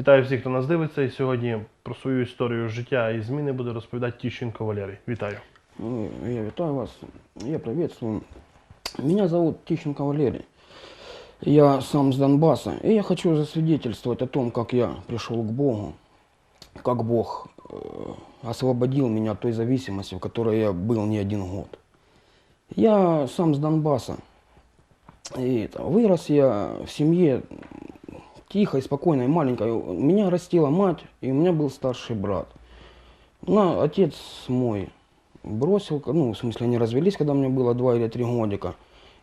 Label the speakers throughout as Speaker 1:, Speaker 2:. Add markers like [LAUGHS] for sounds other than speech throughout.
Speaker 1: Вітаю всіх, хто нас дивиться. І сьогодні про свою історію життя і зміни буде розповідати Тіщенко Валерій. Вітаю.
Speaker 2: Ну, Я витаю вас, я приветствую. Меня зовут Тищенко Валерий. Я сам с Донбасса, и я хочу засвидетельствовать о том, как я пришел к Богу, как Бог э, освободил меня от той зависимости, в которой я был не один год. Я сам с Донбасса. И это, вырос я в семье тихой, спокойной, маленькой. Меня растила мать, и у меня был старший брат. Ну, отец мой бросил, ну, в смысле, они развелись, когда мне было два или три годика.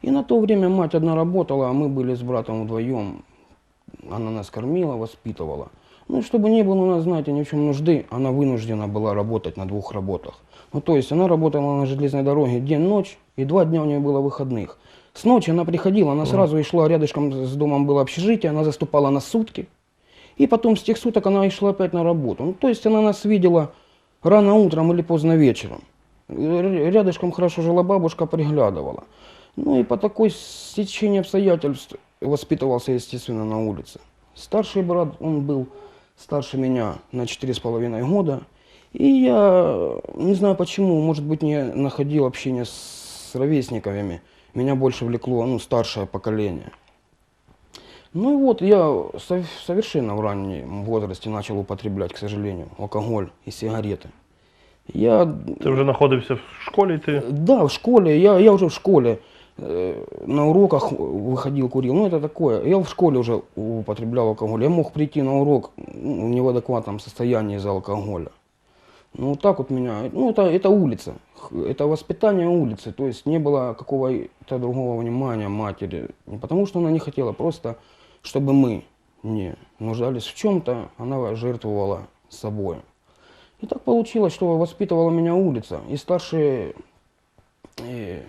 Speaker 2: И на то время мать одна работала, а мы были с братом вдвоем. Она нас кормила, воспитывала. Ну, чтобы не было у нас, знаете, ни в чем нужды, она вынуждена была работать на двух работах. Ну, то есть она работала на железной дороге день-ночь, и два дня у нее было выходных. С ночи она приходила, она сразу и шла, рядышком с домом было общежитие, она заступала на сутки. И потом с тех суток она и шла опять на работу. Ну, то есть она нас видела рано утром или поздно вечером. Рядышком хорошо жила бабушка, приглядывала. Ну и по такой стечению обстоятельств воспитывался, естественно, на улице. Старший брат, он был старше меня на четыре с половиной года. И я не знаю почему, может быть, не находил общение с ровесниками. Меня больше влекло, ну, старшее поколение. Ну и вот я сов- совершенно в раннем возрасте начал употреблять, к сожалению, алкоголь и сигареты. Я
Speaker 1: Ти вже знаходився в школі, ти
Speaker 2: да, в школе, я, я уже в школе э, на уроках выходил, курил. Ну, это такое. Я в школе уже употреблял алкоголь. Я мог прийти на урок ну, в неадекватном состоянии из-за алкоголя. Ну, вот так вот меня... Ну, это, это улица. Это воспитание улицы. То есть не было какого-то другого внимания матери. Не потому, что она не хотела, просто чтобы мы не нуждались в чем-то, она жертвовала собой. И так получилось, что воспитывала меня улица. И старшие э,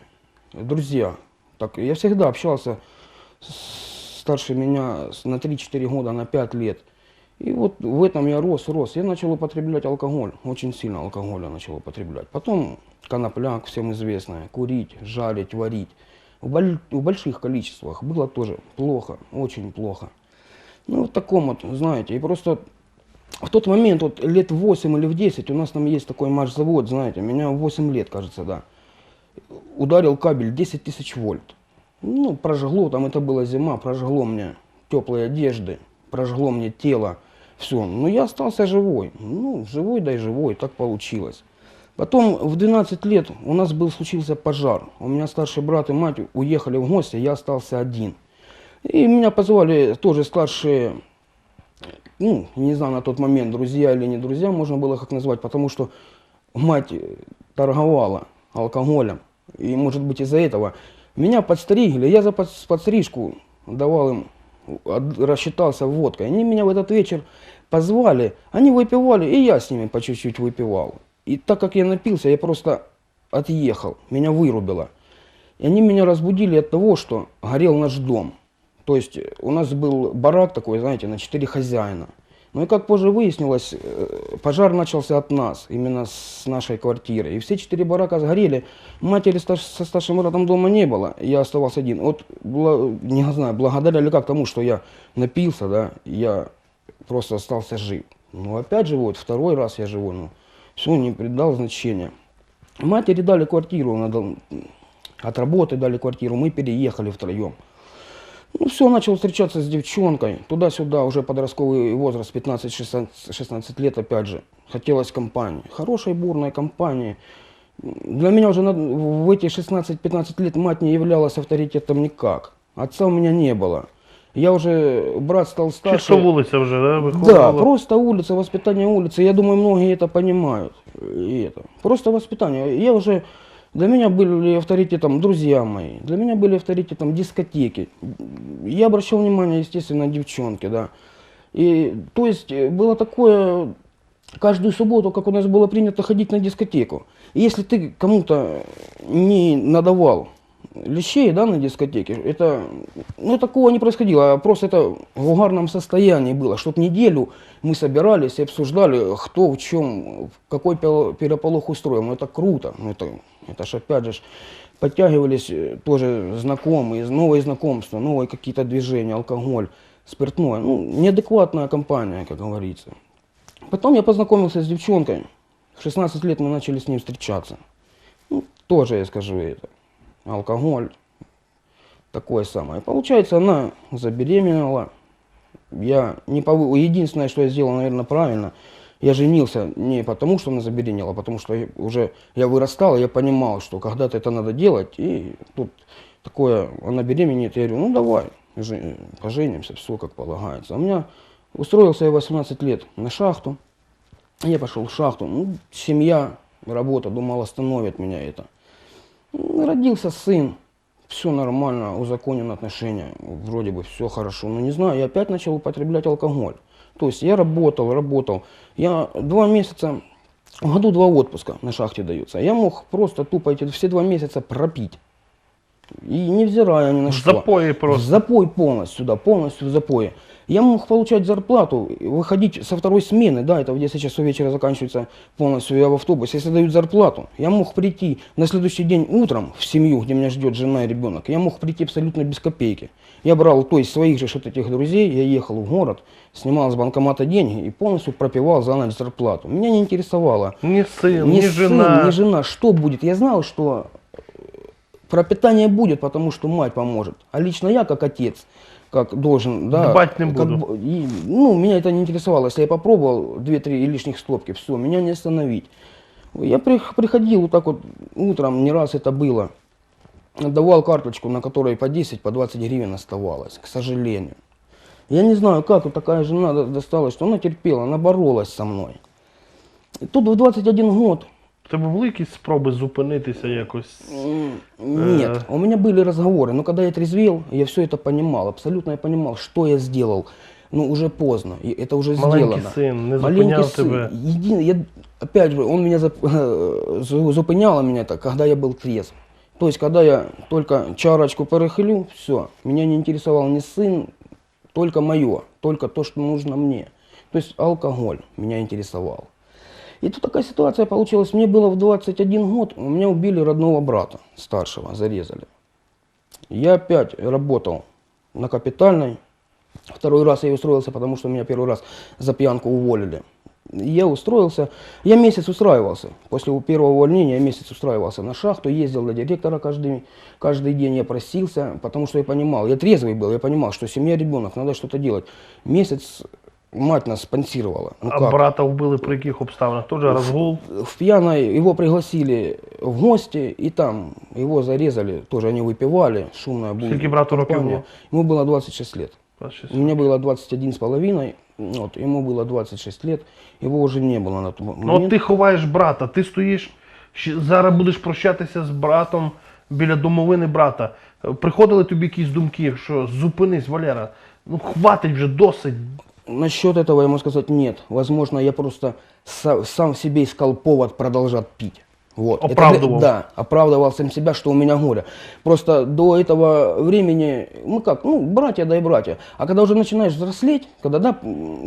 Speaker 2: друзья. Так, я всегда общался с старше меня на 3-4 года, на 5 лет. И вот в этом я рос, рос. Я начал употреблять алкоголь, очень сильно алкоголь я начал употреблять. Потом конопляк, всем известное, курить, жарить, варить. В, боль- в больших количествах было тоже плохо, очень плохо. Ну, вот таком вот, знаете, и просто в тот момент, вот лет в 8 или в 10, у нас там есть такой марш-завод, знаете, меня в 8 лет, кажется, да, ударил кабель 10 тысяч вольт. Ну, прожгло, там это была зима, прожгло мне теплые одежды, прожгло мне тело, все. Но я остался живой. Ну, живой, да и живой, так получилось. Потом в 12 лет у нас был, случился пожар. У меня старший брат и мать уехали в гости, я остался один. И меня позвали тоже старшие ну, не знаю на тот момент, друзья или не друзья, можно было как назвать, потому что мать торговала алкоголем. И, может быть, из-за этого меня подстригли, я за под- подстрижку давал им, рассчитался водкой. Они меня в этот вечер позвали, они выпивали, и я с ними по чуть-чуть выпивал. И так как я напился, я просто отъехал, меня вырубило. И они меня разбудили от того, что горел наш дом. То есть э, у нас был барак такой, знаете, на четыре хозяина. Ну и как позже выяснилось, э, пожар начался от нас, именно с нашей квартиры. И все четыре барака сгорели. Матери со старшим братом дома не было, я оставался один. Вот, не знаю, благодаря ли как тому, что я напился, да, я просто остался жив. Ну опять же, вот второй раз я живой, ну все, не придал значения. Матери дали квартиру, надо, от работы дали квартиру, мы переехали втроем. Ну все, начал встречаться с девчонкой, туда-сюда, уже подростковый возраст, 15-16 16 лет опять же. Хотелось компании, хорошей бурной компании. Для меня уже в эти 16-15 лет мать не являлась авторитетом никак. Отца у меня не было. Я уже, брат стал старше.
Speaker 1: чисто вулиця вже, да,
Speaker 2: Да,
Speaker 1: виходила?
Speaker 2: просто улица, воспитание улицы. Я думаю, многие это понимают. И это. Просто воспитание. Я уже, для меня были авторитетом друзья мои, для меня были авторитетом дискотеки. Я обращал внимание, естественно, на девчонки, да. И, то есть, э, было такое, каждую субботу, как у нас было принято ходить на дискотеку. И если ты кому-то не надавал лещей, да, на дискотеке, это, ну, такого не происходило, а просто это в угарном состоянии было, что неделю мы собирались и обсуждали, кто в чем, какой переполох устроим, ну, это круто, ну, это, это ж опять же, подтягивались э, тоже знакомые, новые знакомства, новые какие-то движения, алкоголь, спиртное. Ну, неадекватная компания, как говорится. Потом я познакомился с девчонкой. В 16 лет мы начали с ним встречаться. Ну, тоже я скажу это. Алкоголь. Такое самое. Получается, она забеременела. Я не повы... Единственное, что я сделал, наверное, правильно, я женился не потому, что она забеременела, а потому что уже я вырастал, и я понимал, что когда-то это надо делать, и тут такое, она беременеет, я говорю, ну давай, поженимся, все как полагается. А у меня устроился я в 18 лет на шахту, я пошел в шахту, ну, семья, работа, думал, остановит меня это. Ну, Родился сын, все нормально, узаконены отношения, вроде бы все хорошо. Но не знаю, я опять начал употреблять алкоголь. То есть я работал, работал. Я два месяца, в году два отпуска на шахте даются. Я мог просто тупо эти все два месяца пропить. И невзирая ни на
Speaker 1: В
Speaker 2: что.
Speaker 1: запое
Speaker 2: В
Speaker 1: просто.
Speaker 2: запой полностью, да, полностью в запое. Я мог получать зарплату, выходить со второй смены, да, это в 10 часов вечера заканчивается полностью я в автобусе. Если дают зарплату, я мог прийти на следующий день утром в семью, где меня ждет жена и ребенок, я мог прийти абсолютно без копейки. Я брал, то есть своих же вот этих друзей, я ехал в город, снимал с банкомата деньги и полностью пропивал за ночь зарплату. Меня не интересовало,
Speaker 1: Ні син,
Speaker 2: ни
Speaker 1: ні
Speaker 2: сын,
Speaker 1: жена.
Speaker 2: ни жена, что будет. Я знал, что пропитание будет, потому что мать поможет. А лично я, как отец, как должен, да,
Speaker 1: Дбать не
Speaker 2: как
Speaker 1: буду.
Speaker 2: б- и, ну, меня это не интересовало. Если я попробовал 2-3 лишних стопки, все, меня не остановить. Я при- приходил вот так вот утром, не раз это было, отдавал карточку, на которой по 10, по 20 гривен оставалось, к сожалению. Я не знаю, как вот такая жена до- досталась, что она терпела, она боролась со мной. И тут в 21 год
Speaker 1: У тебе були якісь спроби зупинитися якось?
Speaker 2: Нет, у меня были разговоры, но когда я трезвел, я все это понимал, абсолютно я понимал, что я сделал. Ну, уже поздно, и это уже
Speaker 1: Маленький
Speaker 2: сделано.
Speaker 1: син не зупиняв тебе.
Speaker 2: Един- я, опять же, он меня зап- [LAUGHS] зу- меня это, когда я был трезв. То есть, когда я только чарочку перехилю, все, меня не интересовал ни сын, только мое, только то, что нужно мне. То есть алкоголь меня интересовал. И тут такая ситуация получилась. Мне было в 21 год, у меня убили родного брата старшего, зарезали. Я опять работал на капитальной. Второй раз я устроился, потому что меня первый раз за пьянку уволили. Я устроился, я месяц устраивался. После первого увольнения я месяц устраивался на шахту, ездил до директора каждый, каждый день, я просился, потому что я понимал, я трезвый был, я понимал, что семья, ребенок, надо что-то делать. Месяц мать нас спонсировала. Ну
Speaker 1: А
Speaker 2: как?
Speaker 1: брата вбили при яких обставинах? Теж розгул.
Speaker 2: в пьяной его пригласили в гости, и там его зарезали, тоже они выпивали, шумная была
Speaker 1: Скільки брату років
Speaker 2: компания.
Speaker 1: було?
Speaker 2: Ему было 26 лет.
Speaker 1: 26.
Speaker 2: У меня было 21 с половиной, вот, ему было 26 лет, его уже не было на тот момент.
Speaker 1: Ну от ти ховаєш брата, ти стоїш, щ- зараз будеш прощатися з братом біля домовини брата. Е, Приходили тобі якісь думки, що зупинись, Валера, ну хватить вже досить.
Speaker 2: Насчет этого я могу сказать нет. Возможно, я просто са- сам в себе искал повод продолжать пить. Вот. Это
Speaker 1: Оправдывал.
Speaker 2: для- да, оправдывал сам себя, что у меня горе. Просто до этого времени, мы как, ну, братья, да и братья. А когда уже начинаешь взрослеть, когда, да,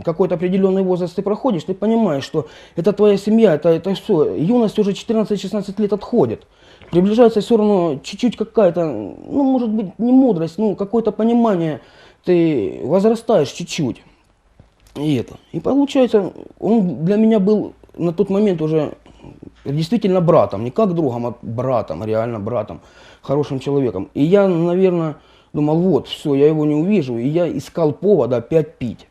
Speaker 2: какой-то определенный возраст ты проходишь, ты понимаешь, что это твоя семья, это, это все. Юность уже 14-16 лет отходит. Приближается все равно чуть-чуть какая-то, ну, может быть, не мудрость, ну, какое-то понимание. Ты возрастаешь чуть-чуть. И это. И получается, он для меня был на тот момент уже действительно братом, не как другом, а братом, реально братом, хорошим человеком. И я, наверное, думал, вот, все, я его не увижу, и я искал повода опять пить.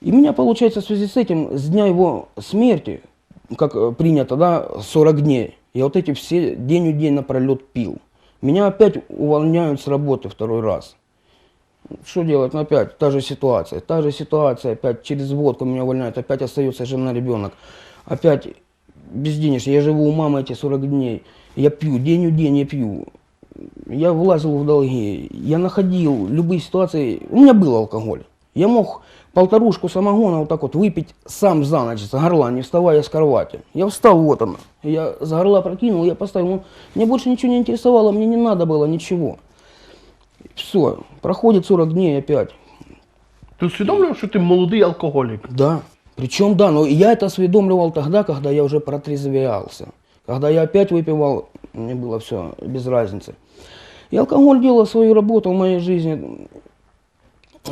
Speaker 2: И меня, получается, в связи с этим, с дня его смерти, как э, принято, да, 40 дней, я вот эти все день у день напролет пил. Меня опять увольняют с работы второй раз. Что делать? Ну, опять та же ситуация. Та же ситуация. Опять через водку меня увольняют. Опять остается жена, ребенок. Опять без денег. Я живу у мамы эти 40 дней. Я пью. День у день я пью. Я влазил в долги. Я находил любые ситуации. У меня был алкоголь. Я мог полторушку самогона вот так вот выпить сам за ночь, с горла, не вставая с кровати. Я встал, вот она. Я с горла прокинул, я поставил. Ну, мне больше ничего не интересовало, мне не надо было ничего. Все, проходит 40 дней опять.
Speaker 1: Ти усвідомлював, що ти молодий алкоголік?
Speaker 2: Да. Причем, да, но я это осведомливал тогда, когда я уже протрезвлялся. Когда я опять выпивал, мне было все без разницы. И алкоголь делал свою работу в моей жизни.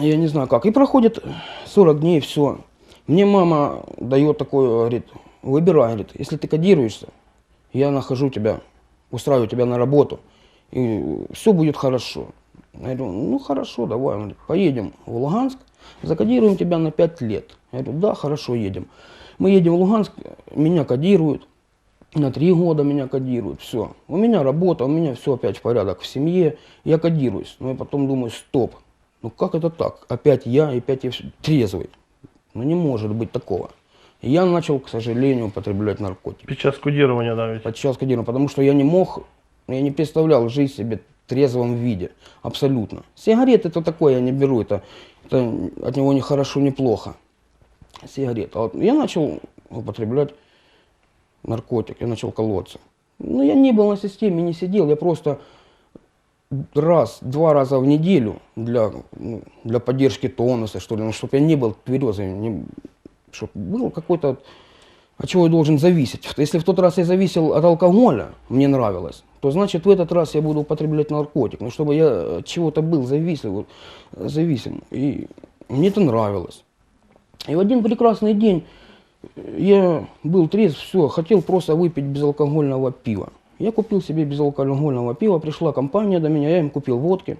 Speaker 2: я не знаю как. И проходит 40 дней, все. Мне мама дает такое, говорит, выбирай, говорит, если ты кодируешься, я нахожу тебя, устраиваю тебя на работу, и все будет хорошо. Я говорю, ну хорошо, давай, Он говорит, поедем в Луганск, закодируем тебя на 5 лет. Я говорю, да, хорошо, едем. Мы едем в Луганск, меня кодируют, на три года меня кодируют, все. У меня работа, у меня все опять в порядок в семье, я кодируюсь. Но я потом думаю, стоп, ну как это так? Опять я, и опять я вс- трезвый. Ну не может быть такого. И я начал, к сожалению, употреблять наркотики.
Speaker 1: Під час кодірування навіть.
Speaker 2: Подчас кодировал, потому что я не мог, я не представлял жизнь себе в трезвом виде. Абсолютно. Сигареты это такое я не беру, это, это от него ни хорошо, ни плохо. Сигареты. А вот я начал употреблять наркотик, я начал колоться. Ну, я не был на системе, не сидел, я просто раз, два раза в неделю для, ну, для поддержки тонуса, что ли, ну, чтобы я не был тверезым, чтобы был какой-то от чего я должен зависеть? Если в тот раз я зависел от алкоголя, мне нравилось, то значит в этот раз я буду употреблять наркотик. Ну, чтобы я от чего-то был зависим, вот, зависим. И мне это нравилось. И в один прекрасный день я был трезв, все, хотел просто выпить безалкогольного пива. Я купил себе безалкогольного пива, пришла компания до меня, я им купил водки.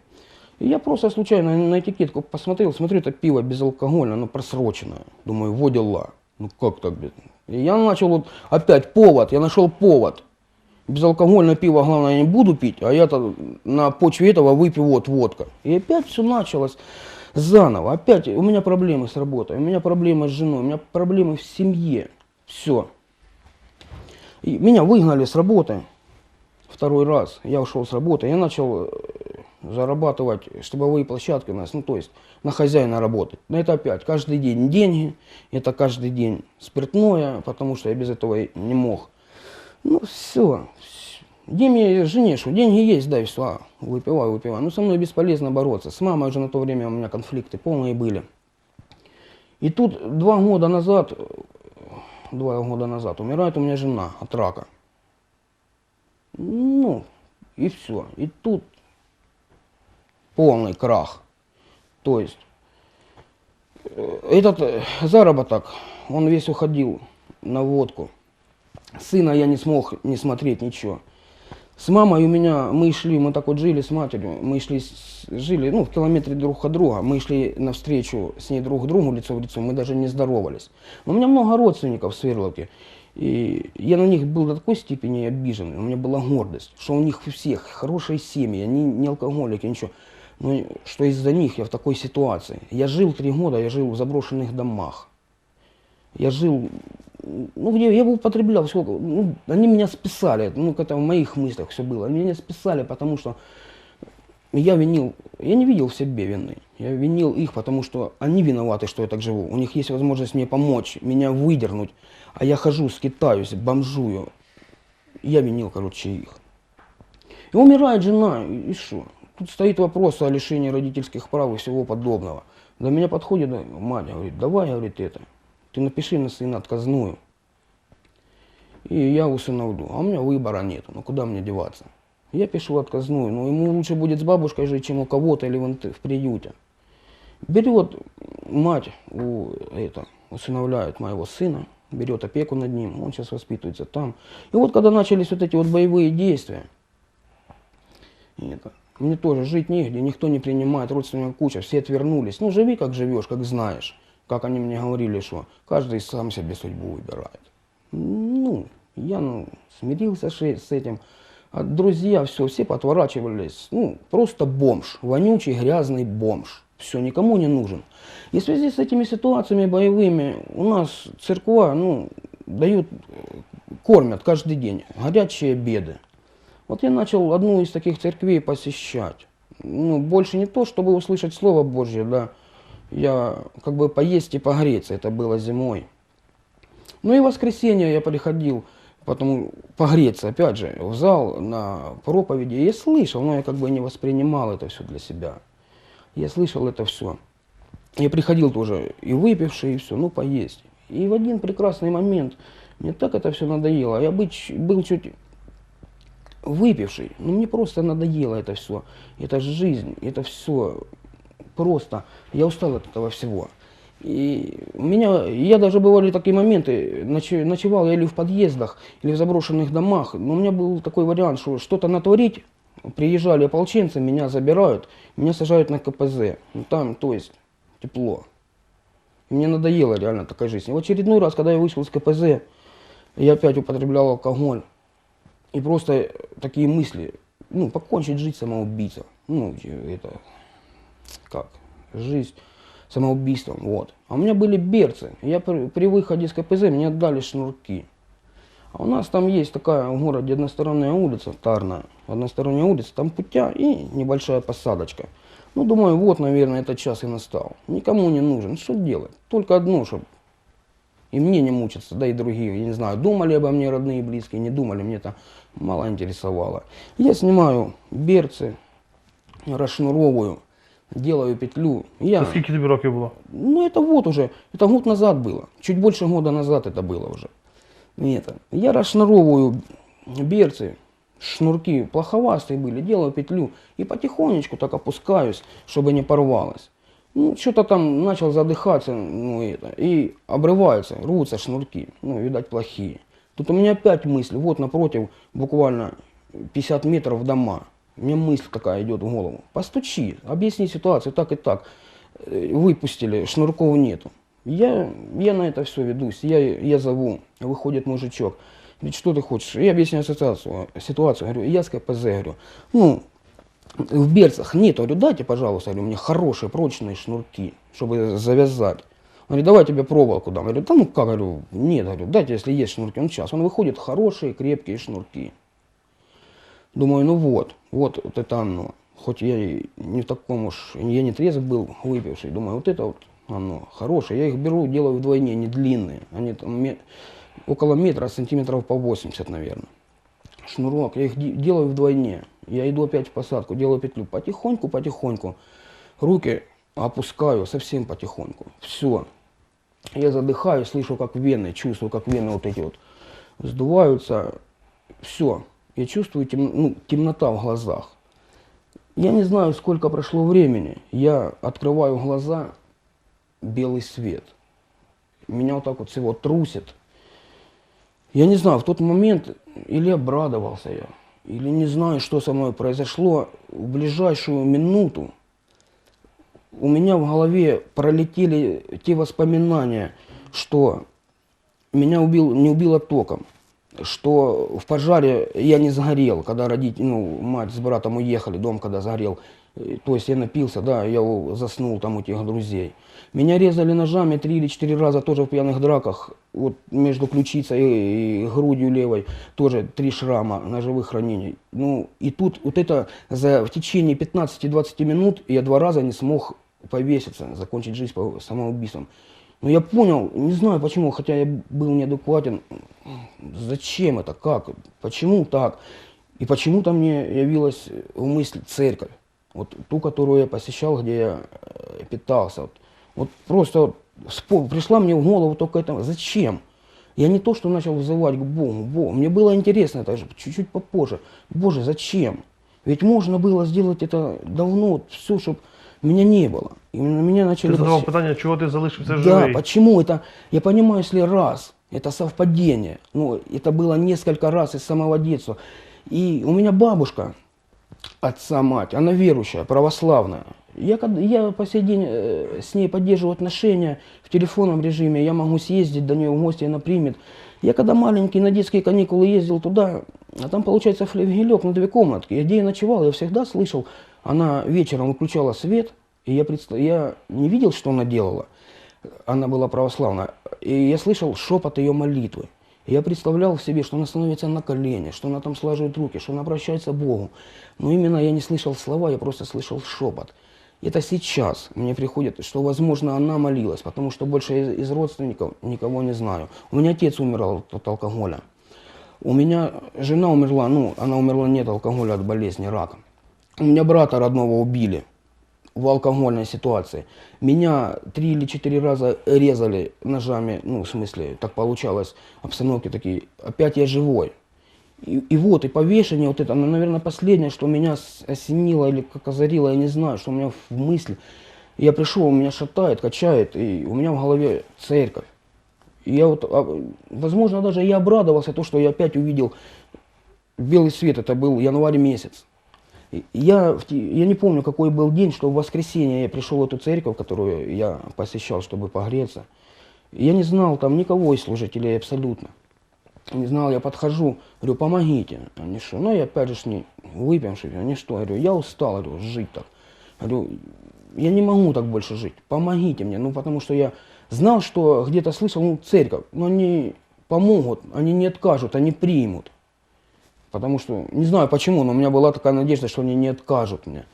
Speaker 2: И я просто случайно на этикетку посмотрел, смотрю, это пиво безалкогольное, оно просроченное. Думаю, во дела. Ну как так? И я начал вот опять повод, я нашел повод. Безалкогольное пиво, главное, я не буду пить, а я-то на почве этого выпью вот водка. И опять все началось заново. Опять у меня проблемы с работой, у меня проблемы с женой, у меня проблемы в семье. Все. И меня выгнали с работы второй раз. Я ушел с работы, я начал э, зарабатывать штабовые площадки у нас, ну то есть на хозяина работать. Но это опять каждый день деньги, это каждый день спиртное, потому что я без этого не мог. Ну все. Диме жене, что деньги есть, да, и все, а, выпиваю, выпиваю. Ну со мной бесполезно бороться. С мамой уже на то время у меня конфликты полные были. И тут два года назад, два года назад умирает у меня жена от рака. Ну, и все. И тут полный крах. То есть э, этот э, заработок, он весь уходил на водку. Сына я не смог не смотреть ничего. С мамой у меня, мы шли, мы так вот жили с матерью, мы шли, жили, ну, в километре друг от друга, мы шли навстречу с ней друг другу, лицо в лицо, мы даже не здоровались. Но у меня много родственников в Свердловке, и я на них был до такой степени обижен, у меня была гордость, что у них у всех хорошие семьи, они не алкоголики, ничего. Но что из-за них я в такой ситуации. Я жил три года, я жил в заброшенных домах. Я жил, ну, где я употреблял сколько, ну, они меня списали, ну, это в моих мыслях все было. Они меня списали, потому что я винил, я не видел в себе вины. Я винил их, потому что они виноваты, что я так живу. У них есть возможность мне помочь, меня выдернуть. А я хожу, скитаюсь, бомжую. Я винил, короче, их. И умирает жена, и что? Тут стоит вопрос о лишении родительских прав и всего подобного. До меня подходит мать, говорит, давай, говорит, это, ты напиши на сына отказную. И я усыновлю. А у меня выбора нет, ну куда мне деваться? Я пишу отказную, но ему лучше будет с бабушкой жить, чем у кого-то или в, в приюте. Берет мать, у, это, усыновляет моего сына, берет опеку над ним, он сейчас воспитывается там. И вот когда начались вот эти вот боевые действия, это, мне тоже жить негде, никто не принимает, родственников куча, все отвернулись. Ну, живи, как живешь, как знаешь. Как они мне говорили, что каждый сам себе судьбу выбирает. Ну, я ну, смирился с этим. А друзья, все, все подворачивались. Ну, просто бомж, вонючий, грязный бомж. Все, никому не нужен. И в связи с этими ситуациями боевыми у нас церква, ну, дают, э, кормят каждый день горячие обеды. Вот я начал одну из таких церквей посещать. Ну, больше не то, чтобы услышать Слово Божье, да. Я как бы поесть и погреться, это было зимой. Ну и в воскресенье я приходил, потом погреться, опять же, в зал на проповеди. И я слышал, но я как бы не воспринимал это все для себя. Я слышал это все. Я приходил тоже и выпивший, и все, ну поесть. И в один прекрасный момент мне так это все надоело. Я быть, был чуть выпивший, но мне просто надоело это все. Это жизнь, это все просто. Я устал от этого всего. И меня, я даже бывали такие моменты, ночевал я или в подъездах, или в заброшенных домах, но у меня был такой вариант, что что-то натворить, приезжали ополченцы, меня забирают, меня сажают на КПЗ, ну, там, то есть, тепло. Мне надоела реально такая жизнь. И в очередной раз, когда я вышел из КПЗ, я опять употреблял алкоголь. И просто такие мысли, ну, покончить жизнь самоубийца. Ну, это, как, жизнь самоубийством, вот. А у меня были берцы. Я при, при выходе из КПЗ мне отдали шнурки. А у нас там есть такая в городе односторонняя улица, Тарная, односторонняя улица, там путя и небольшая посадочка. Ну, думаю, вот, наверное, этот час и настал. Никому не нужен. Что делать? Только одно, чтобы и мне не мучиться, да и другие. Я не знаю, думали обо мне родные и близкие, не думали, мне это мало интересовало. Я снимаю берцы, расшнуровываю, делаю петлю. Я,
Speaker 1: Та скільки тобі років було?
Speaker 2: ну это вот уже, это год назад было, чуть больше года назад это было уже. И Это. Я расшнуровываю берцы, шнурки плоховастые были, делаю петлю и потихонечку так опускаюсь, чтобы не порвалось. Ну, что-то там начал задыхаться, ну, это, и обрываются, рвутся шнурки, ну, видать, плохие. Тут у меня опять мысль, вот напротив, буквально 50 метров дома. Меня мысль такая идет в голову. Постучи, объясни ситуацию так и так. Э, Выпустили, шнурков нету. Я, я на это все ведусь, я, я зову, выходит мужичок. Говорит, что ты хочешь? Я объясняю ситуацию, ситуацию, говорю, я с КПЗ, говорю, ну, в берцах нет, говорю, дайте, пожалуйста, говорю, мне хорошие прочные шнурки, чтобы завязать. Говорит, давай я тебе проволоку дам. Я говорю, да ну как, говорю, нет, говорю, дайте, если есть шнурки. Он сейчас, он выходит, хорошие, крепкие шнурки. Думаю, ну вот, вот, вот это оно. Хоть я не в таком уж, я не трезв был, выпивший. Думаю, вот это вот оно, хорошее. Я их беру, делаю вдвойне, не длинные. Они там ме- около метра, сантиметров по 80, наверное. Шнурок, я их де- делаю вдвойне. Я иду опять в посадку, делаю петлю. Потихоньку, потихоньку. Руки опускаю совсем потихоньку. Все. Я задыхаю, слышу, как вены, чувствую, как вены вот эти вот сдуваются. Все. Я чувствую тем- ну, темнота в глазах. Я не знаю, сколько прошло времени. Я открываю глаза, белый свет. Меня вот так вот всего трусит. Я не знаю, в тот момент или обрадовался я, или не знаю, что со мной произошло. В ближайшую минуту у меня в голове пролетели те воспоминания, что меня убил, не убило током, что в пожаре я не сгорел, когда родители, ну, мать с братом уехали, дом когда сгорел. Э, То есть я напился, да, я заснул там у тех друзей. Меня резали ножами три или четыре раза тоже в пьяных драках, вот между ключицей и, грудью левой, тоже три шрама ножевых ранений. Ну, и тут вот это за, в течение 15-20 минут я два раза не смог повеситься, закончить жизнь по самоубийством. Но я понял, не знаю почему, хотя я был неадекватен, зачем это, как, почему так. И почему-то мне явилась мысль церковь, вот ту, которую я посещал, где я э, питался. Вот, вот просто вспом- пришла мне в голову только это, зачем? Я не то, что начал вызывать к Богу, Богу, мне было интересно это же чуть-чуть попозже. Боже, зачем? Ведь можно было сделать это давно, все, чтобы меня не было. И на меня начали...
Speaker 1: Ти задавав
Speaker 2: посещать-
Speaker 1: питання, чого ти залишився
Speaker 2: да, почему это? Я понимаю, если раз, это совпадение. Ну, это было несколько раз из самого детства. И у меня бабушка, отца мать, она верующая, православная. Я, я по сей день э, с ней поддерживаю отношения в телефонном режиме, я могу съездить до нее в гости, она примет. Я когда маленький на детские каникулы ездил туда, а там получается флегелек на две комнатки. Я где я ночевал, я всегда слышал, она вечером выключала свет, и я, предста- я не видел, что она делала. Она была православная. И я слышал шепот ее молитвы. Я представлял себе, что она становится на колени, что она там сложит руки, что она обращается к Богу. Но именно я не слышал слова, я просто слышал шепот. Это сейчас мне приходит, что, возможно, она молилась, потому что больше из, из родственников никого не знаю. У меня отец умирал от алкоголя. У меня жена умерла, ну, она умерла не от алкоголя, а от болезни, рака. У меня брата родного убили в алкогольной ситуации. Меня три или четыре раза резали ножами, ну, в смысле, так получалось, обстановки такие. Опять я живой. И, и вот, и повешение вот это, ну, наверное, последнее, что меня осенило или как озарило, я не знаю, что у меня в мысли. Я пришел, меня шатает, качает, и у меня в голове церковь. И я вот, а, возможно, даже я обрадовался, то, что я опять увидел белый свет, это был январь месяц. Я, я не помню, какой был день, что в воскресенье я пришел в эту церковь, которую я посещал, чтобы погреться. Я не знал там никого из служителей абсолютно. Не знал, я подхожу, говорю, помогите. Они что? Ну, я опять же с ней выпивший. Они что? Я говорю, я устал, говорю, жить так. Говорю, я не могу так больше жить. Помогите мне. Ну, потому что я знал, что где-то слышал, ну, церковь. Но они помогут, они не откажут, они примут. Потому что, не знаю почему, но у меня была такая надежда, что они не откажут мне.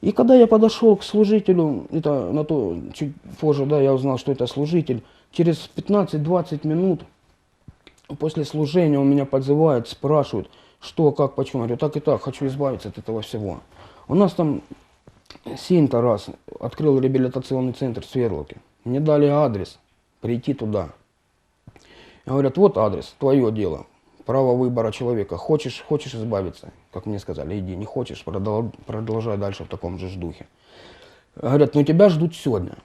Speaker 2: И когда я подошел к служителю, это на то, чуть позже, да, я узнал, что это служитель, через 15-20 минут после служения он меня подзывает, спрашивает, что, как, почему. Я говорю, так и так, хочу избавиться от этого всего. У нас там семь-то раз открыл реабилитационный центр в Свердловке. Мне дали адрес, прийти туда. Говорят, вот адрес, твое дело, право выбора человека. Хочешь, хочешь избавиться, как мне сказали, иди, не хочешь, продол- продолжай дальше в таком же духе. Говорят, ну тебя ждут сегодня.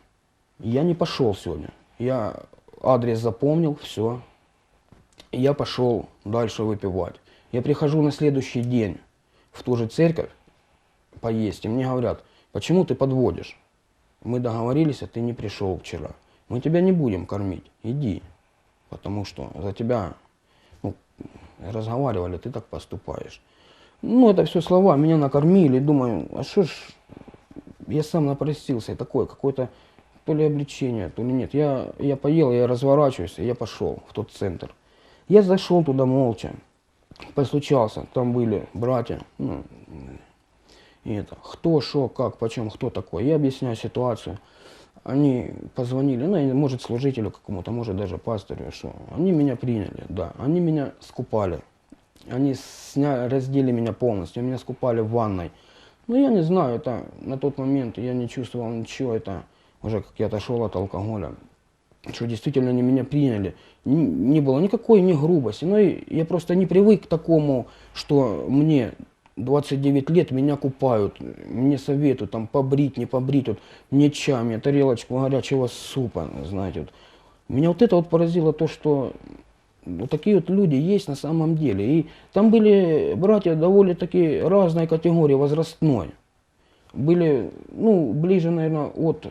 Speaker 2: Я не пошел сегодня. Я адрес запомнил, все. Я пошел дальше выпивать. Я прихожу на следующий день в ту же церковь поесть, и мне говорят, почему ты подводишь? Мы договорились, а ты не пришел вчера. Мы тебя не будем кормить, иди. Потому что за тебя разговаривали, ты так поступаешь. Ну, это все слова, меня накормили, думаю, а что ж, я сам напросился, такое какое-то то ли облегчение, то ли нет. Я, я поел, я разворачиваюсь, и я пошел в тот центр. Я зашел туда молча, постучался, там были братья, ну, и это, кто, что, как, почем, кто такой. Я объясняю ситуацию. Они позвонили, ну, может, служителю какому-то, может, даже пастору, что. Они меня приняли, да. Они меня скупали. Они сня... раздели меня полностью, меня скупали в ванной. Ну, я не знаю, это на тот момент я не чувствовал ничего, это уже как я отошел от алкоголя. Что действительно они меня приняли. Н- Не было никакой ни грубости. Но и я просто не привык к такому, что мне 29 лет, меня купают, мне советуют там побрить, не побрить, вот, мне чай, мне тарелочку горячего супа, знаете. Вот. Меня вот это вот поразило то, что вот такие вот люди есть на самом деле. И там были братья довольно такие разной категории возрастной. Были, ну, ближе, наверное, от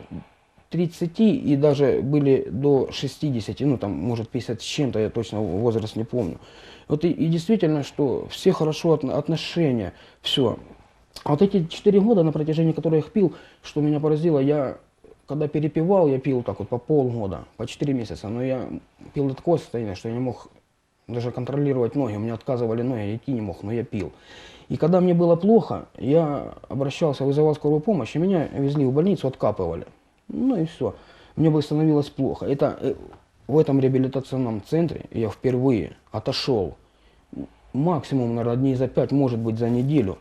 Speaker 2: 30 и даже были до 60, ну там, может, 50 с чем-то, я точно возраст не помню. Вот и, и действительно, что все хорошо отно- отношения, все. А вот эти 4 года, на протяжении которых я пил, что меня поразило, я когда перепивал, я пил так вот по полгода, по 4 месяца, но я пил до такого состояния, что я не мог даже контролировать ноги, у меня отказывали ноги, я идти не мог, но я пил. И когда мне было плохо, я обращался, вызывал скорую помощь, и меня везли в больницу, откапывали. Ну и все. Мне бы становилось плохо. Это э, в этом реабилитационном центре я впервые отошел максимум, наверное, дней за пять, может быть, за неделю.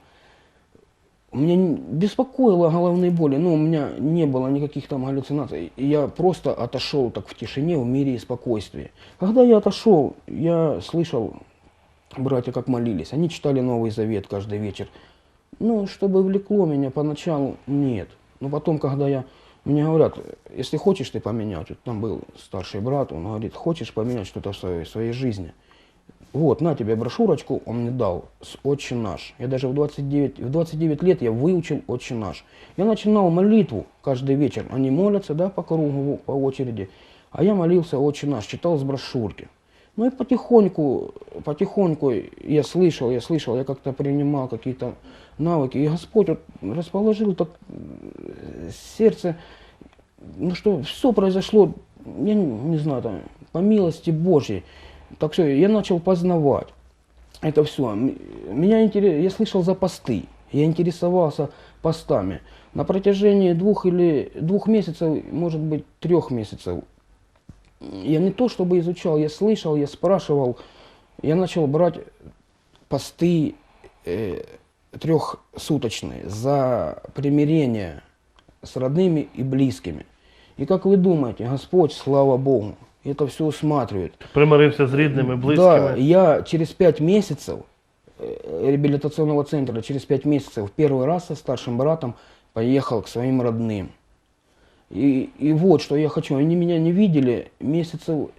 Speaker 2: Меня беспокоило головные боли, но у меня не было никаких там галлюцинаций. Я просто отошел так в тишине, в мире и спокойствии. Когда я отошел, я слышал, братья как молились. Они читали Новый Завет каждый вечер. Ну, чтобы влекло меня поначалу, нет. Но потом, когда я... Мне говорят, если хочешь ты поменять, вот там был старший брат, он говорит, хочешь поменять что-то в своей, в своей жизни, вот, на тебе брошюрочку, он мне дал, с «Отче наш». Я даже в 29, в 29 лет я выучил «Отче наш». Я начинал молитву каждый вечер. Они молятся, да, по кругу, по очереди. А я молился «Отче наш», читал с брошюрки. Ну и потихоньку, потихоньку я слышал, я слышал, я как-то принимал какие-то навыки. И Господь вот расположил так э, сердце, ну что, все произошло, я не, не знаю, там, по милости Божьей. Так все, я начал познавать это все. Меня интерес... Я слышал за посты, я интересовался постами. На протяжении двух или двух месяцев, может быть, трех месяцев, я не то чтобы изучал, я слышал, я спрашивал, я начал брать посты э, трехсуточные за примирение с родными и близкими. И как вы думаете, Господь, слава Богу, это все усматривает.
Speaker 1: Примирився з рідними,
Speaker 2: Да,
Speaker 1: близькими.
Speaker 2: я через пять месяцев э, реабилитационного центра, через пять месяцев первый раз со старшим братом поехал к своим родным. И, и вот что я хочу. Они меня не видели месяцев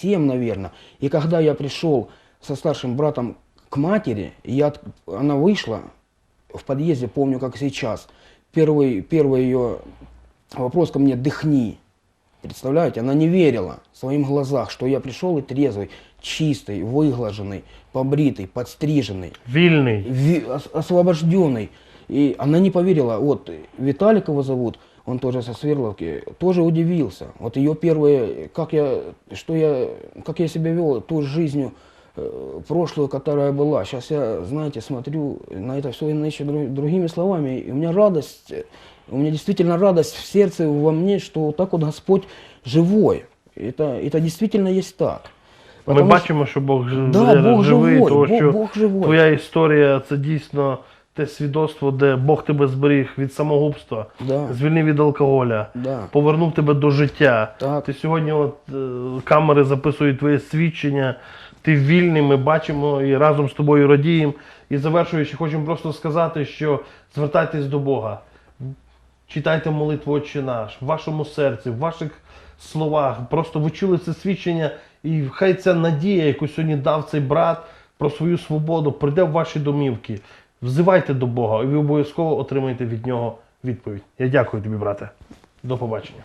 Speaker 2: семь, наверное. И когда я пришел со старшим братом к матери, я, она вышла в подъезде, помню как сейчас. Первый, первый ее вопрос ко мне «дыхни». Представляете, она не верила своим глазах, что я пришел и трезвый, чистый, выглаженный, побритый, подстриженный,
Speaker 1: Вільний.
Speaker 2: ви- ос- освобожденный. И она не поверила. Вот Виталик его зовут, он тоже со Свердловки, тоже удивился. Вот ее первое, как я, что я, как я себя вел, той жизнью э, прошлую, которая была. Сейчас я, знаете, смотрю на это все иначе дру- другими словами. И у меня радость, э, у меня действительно радость в сердце, во мне, что вот так вот Господь живой. Это, это действительно есть так.
Speaker 1: Ми
Speaker 2: Потому что-
Speaker 1: бачимо, що Бог, ж-
Speaker 2: Да,
Speaker 1: Валера,
Speaker 2: Бог
Speaker 1: живий,
Speaker 2: живой,
Speaker 1: тому
Speaker 2: Бог-
Speaker 1: що
Speaker 2: Бог живой.
Speaker 1: твоя історія це дійсно те свідоцтво, де Бог тебе зберіг від самогубства,
Speaker 2: Да.
Speaker 1: звільнив від алкоголя,
Speaker 2: Да.
Speaker 1: повернув тебе до життя.
Speaker 2: Так.
Speaker 1: Ти сьогодні от, е, камери записують твоє свідчення, ти вільний, ми бачимо і разом з тобою радіємо. І завершуючи, хочемо просто сказати, що звертайтесь до Бога. Читайте молитву Отче наш в вашому серці, в ваших словах. Просто ви чули це свідчення, і хай ця надія, яку сьогодні дав цей брат про свою свободу, прийде в ваші домівки. Взивайте до Бога, і ви обов'язково отримаєте від нього відповідь. Я дякую тобі, брате. До побачення.